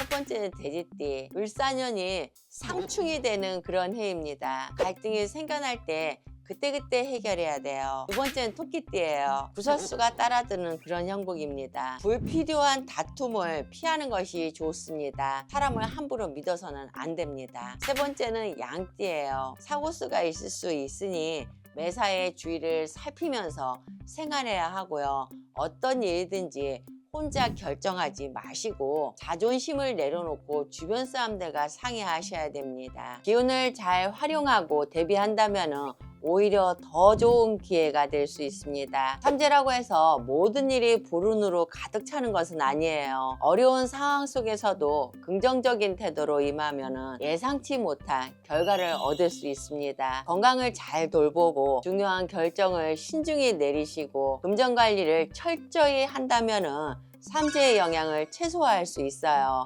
첫 번째는 돼지띠. 을사년이 상충이 되는 그런 해입니다. 갈등이 생겨날 때 그때그때 해결해야 돼요. 두 번째는 토끼띠예요. 구설수가 따라드는 그런 형국입니다. 불필요한 다툼을 피하는 것이 좋습니다. 사람을 함부로 믿어서는 안 됩니다. 세 번째는 양띠예요. 사고수가 있을 수 있으니 매사의 주의를 살피면서 생활해야 하고요. 어떤 일이든지 혼자 결정하지 마시고 자존심을 내려놓고 주변 사람들과 상의하셔야 됩니다. 기운을 잘 활용하고 대비한다면 오히려 더 좋은 기회가 될 수 있습니다. 삼재라고 해서 모든 일이 불운으로 가득 차는 것은 아니에요. 어려운 상황 속에서도 긍정적인 태도로 임하면 예상치 못한 결과를 얻을 수 있습니다. 건강을 잘 돌보고 중요한 결정을 신중히 내리시고 금전 관리를 철저히 한다면 삼재의 영향을 최소화할 수 있어요.